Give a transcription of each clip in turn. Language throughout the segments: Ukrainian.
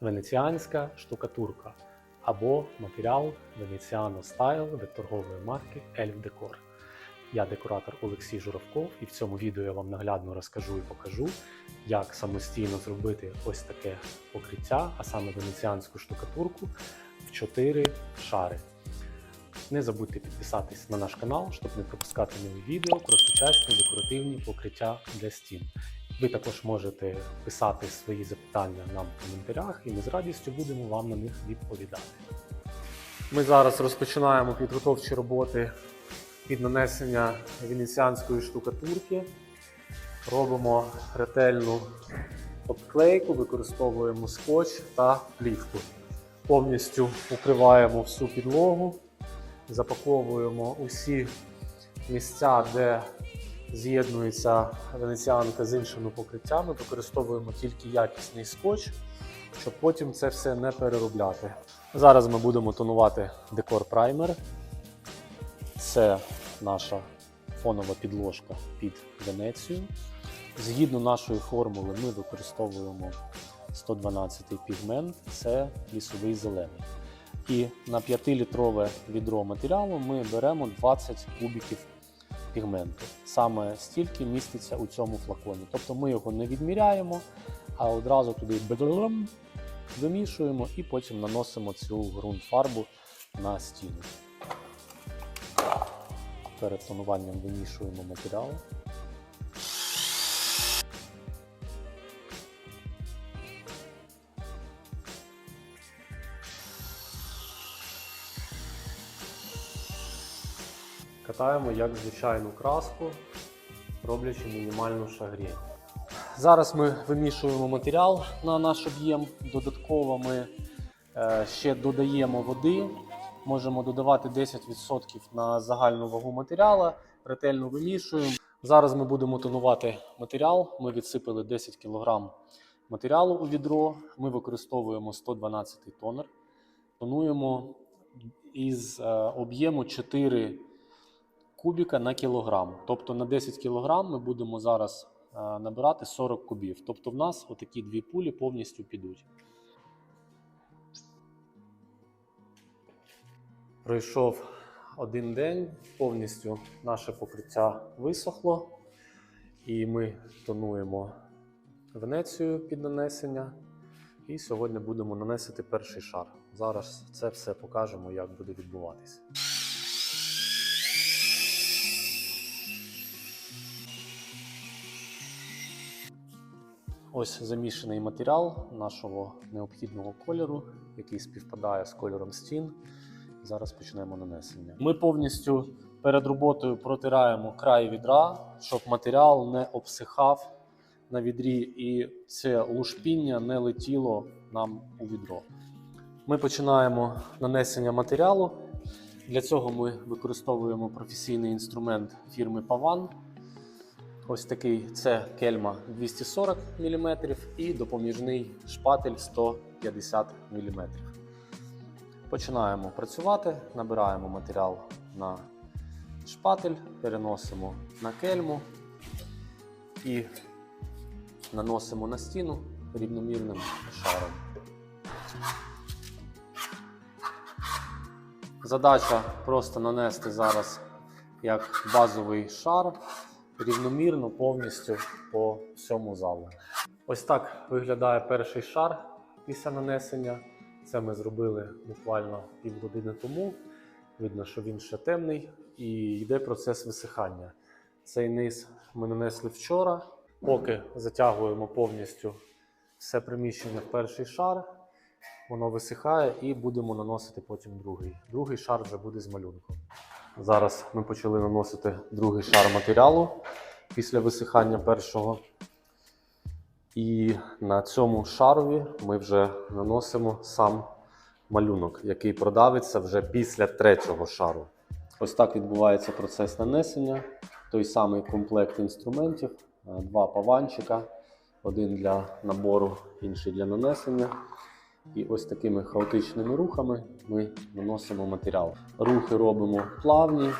венеціанська штукатурка або матеріал Veneziano Style від торгової марки Elf Decor. Я декоратор Олексій Журавков, і в цьому відео я вам наглядно розкажу і покажу, як самостійно зробити ось таке покриття, а саме венеціанську штукатурку в 4 шари. Не забудьте підписатись на наш канал, щоб не пропускати нові відео про сучасні декоративні покриття для стін. Ви також можете писати свої запитання нам в коментарях, і ми з радістю будемо вам на них відповідати. Ми зараз розпочинаємо підготовчі роботи під нанесення венеціанської штукатурки. Робимо ретельну обклейку, використовуємо скотч та плівку. Повністю укриваємо всю підлогу, запаковуємо усі місця, де з'єднується венеціанка з іншими покриттями, використовуємо тільки якісний скотч, щоб потім це все не переробляти. Зараз ми будемо тонувати декор праймер. Це наша фонова підложка під Венецію. Згідно нашої формули, ми використовуємо 112 пігмент, це лісовий зелений. І на 5-літрове відро матеріалу ми беремо 20 кубіків пігменту. Саме стільки міститься у цьому флаконі. Тобто ми його не відміряємо, а одразу туди вимішуємо і потім наносимо цю ґрунт фарбу на стіну. Перед тонуванням вимішуємо матеріал. Катаємо як звичайну краску, роблячи мінімальну шагрі. Зараз ми вимішуємо матеріал на наш об'єм. Додатково ми е, ще додаємо води. Можемо додавати 10% на загальну вагу матеріалу, ретельно вимішуємо. Зараз ми будемо тонувати матеріал. Ми відсипали 10 кг матеріалу у відро. Ми використовуємо 112 тонер. Тонуємо із е, об'єму 4 кубіка на кілограм. Тобто на 10 кілограм ми будемо зараз е, набирати 40 кубів. Тобто в нас отакі дві пулі повністю підуть. Пройшов один день, повністю наше покриття висохло, і ми тонуємо Венецію під нанесення. І сьогодні будемо наносити перший шар. Зараз це все покажемо, як буде відбуватися. Ось замішаний матеріал нашого необхідного кольору, який співпадає з кольором стін. Зараз почнемо нанесення. Ми повністю перед роботою протираємо край відра, щоб матеріал не обсихав на відрі і це лушпіння не летіло нам у відро. Ми починаємо нанесення матеріалу. Для цього ми використовуємо професійний інструмент фірми Pavan. Ось такий це кельма 240 мм і допоміжний шпатель 150 мм. Починаємо працювати, набираємо матеріал на шпатель, переносимо на кельму і наносимо на стіну рівномірним шаром. Задача просто нанести зараз як базовий шар рівномірно повністю по всьому залу. Ось так виглядає перший шар після нанесення. Це ми зробили буквально півгодини тому. Видно, що він ще темний і йде процес висихання. Цей низ ми нанесли вчора. Поки затягуємо повністю все приміщення в перший шар, воно висихає і будемо наносити потім другий. Другий шар вже буде з малюнком. Зараз ми почали наносити другий шар матеріалу після висихання першого. І на цьому шарові ми вже наносимо сам малюнок, який продавиться вже після третього шару. Ось так відбувається процес нанесення. Той самий комплект інструментів, е, два паванчика, один для набору, інший для нанесення. І ось такими хаотичними рухами ми наносимо матеріал. Рухи робимо плавні,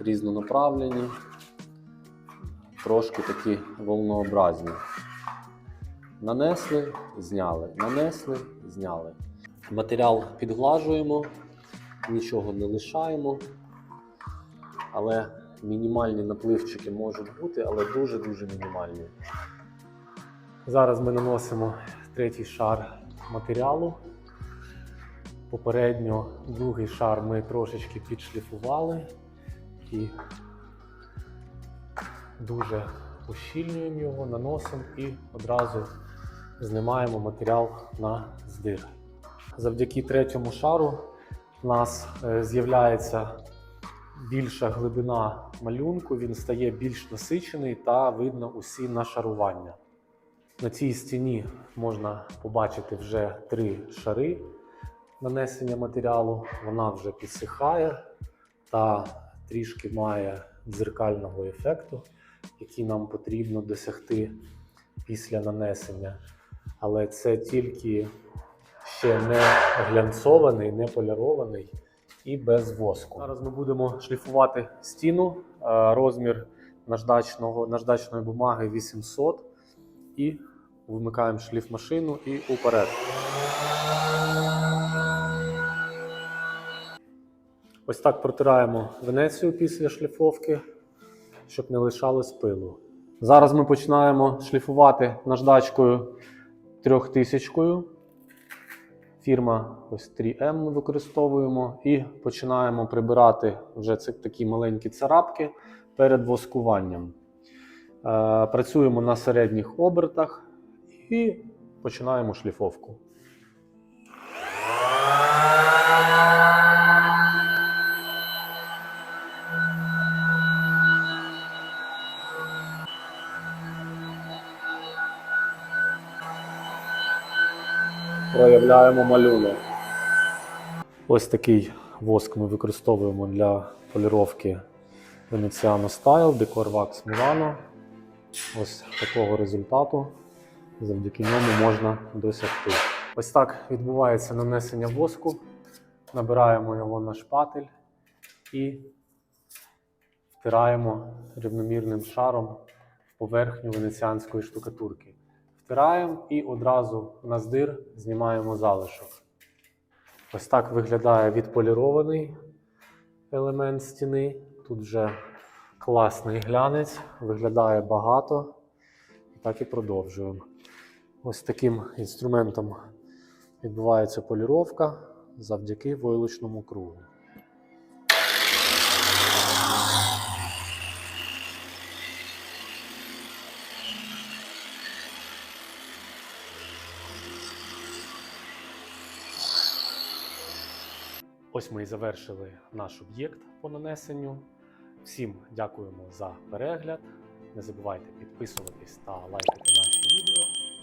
різнонаправлені, трошки такі волнообразні. Нанесли, зняли, нанесли, зняли. Матеріал підглажуємо, нічого не лишаємо. Але мінімальні напливчики можуть бути, але дуже-дуже мінімальні. Зараз ми наносимо третій шар матеріалу. Попередньо другий шар ми трошечки підшліфували і дуже ущільнюємо його, наносимо і одразу знімаємо матеріал на здир. Завдяки третьому шару у нас е, з'являється більша глибина малюнку, він стає більш насичений та видно усі нашарування. На цій стіні можна побачити вже три шари нанесення матеріалу. Вона вже підсихає та трішки має дзеркального ефекту, який нам потрібно досягти після нанесення. Але це тільки ще не глянцований, не полірований і без воску. Зараз ми будемо шліфувати стіну. Е, Розмір наждачного, наждачної бумаги 800 і вмикаємо шліфмашину і уперед. Ось так протираємо Венецію після шліфовки, щоб не лишалось пилу. Зараз ми починаємо шліфувати наждачкою трьохтисячкою. Фірма ось 3M ми використовуємо і починаємо прибирати вже ці такі маленькі царапки перед воскуванням. Е, Працюємо на середніх обертах і починаємо шліфовку. Проявляємо малюнок. Ось такий воск ми використовуємо для поліровки Veneziano Style Decor Wax Milano. Ось такого результату завдяки ньому можна досягти. Ось так відбувається нанесення воску. Набираємо його на шпатель і втираємо рівномірним шаром в поверхню венеціанської штукатурки. Втираємо і одразу на здир знімаємо залишок. Ось так виглядає відполірований елемент стіни. Тут вже класний глянець, виглядає багато. І так і продовжуємо. Ось таким інструментом відбувається поліровка завдяки войлочному кругу. Ось ми і завершили наш об'єкт по нанесенню. Всім дякуємо за перегляд. Не забувайте підписуватись та лайкати наші відео.